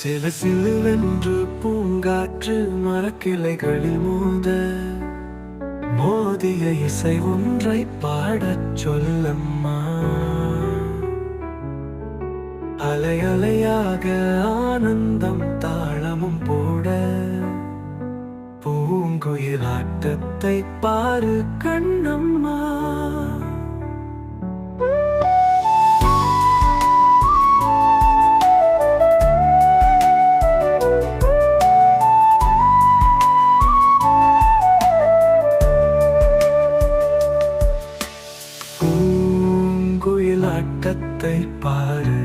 சில சிலுவென்று பூங்காற்று மரக்கிளைகளில் மோத மோதிய இசை ஒன்றை பாடச் சொல்லம்மா. அலை அலையாக ஆனந்தம் தாளமும் போட பூங்குயில் ஆட்டத்தை பாரு கண்ணம்மா. முகத்தை பாரு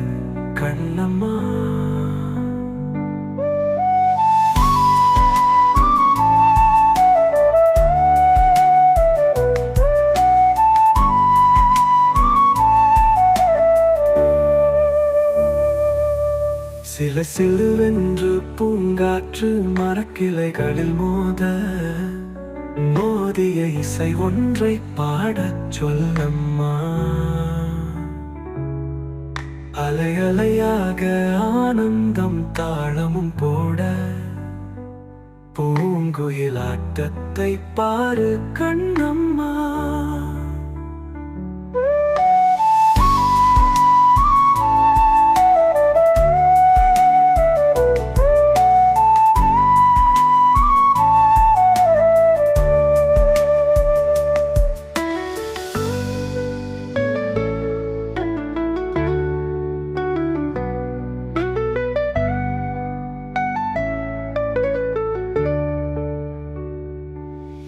கண்ணம்மா. சில சிலுவென்று பூங்காற்று மரக்கிளைகளில் மோத மோதிய இசை ஒன்றை பாடச் சொல்லம்மா. அலை அலையாக ஆனந்தம் தாளமும் போட பூங்குயில் ஆட்டத்தை பாரு கண்ணம்மா.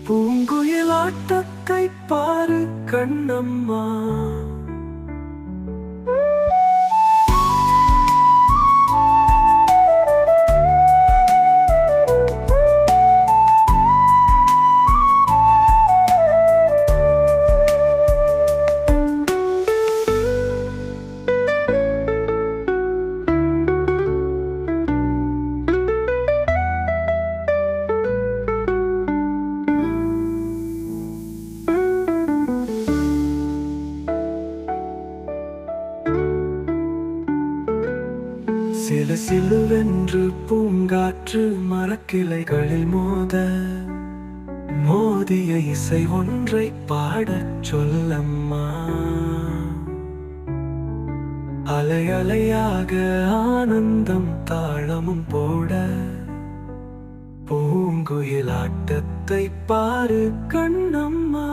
பூங்குயிலாட்டத்தை பாரு கண்ணம்மா. சில சிலுவென்று பூங்காற்று மரக்கிளைகளில் மோத மோதிய இசை ஒன்றை பாடச் சொல்லம்மா. அலை அலையாக ஆனந்தம் தாளமும் போட பூங்குயில் ஆட்டத்தை பாரு கண்ணம்மா.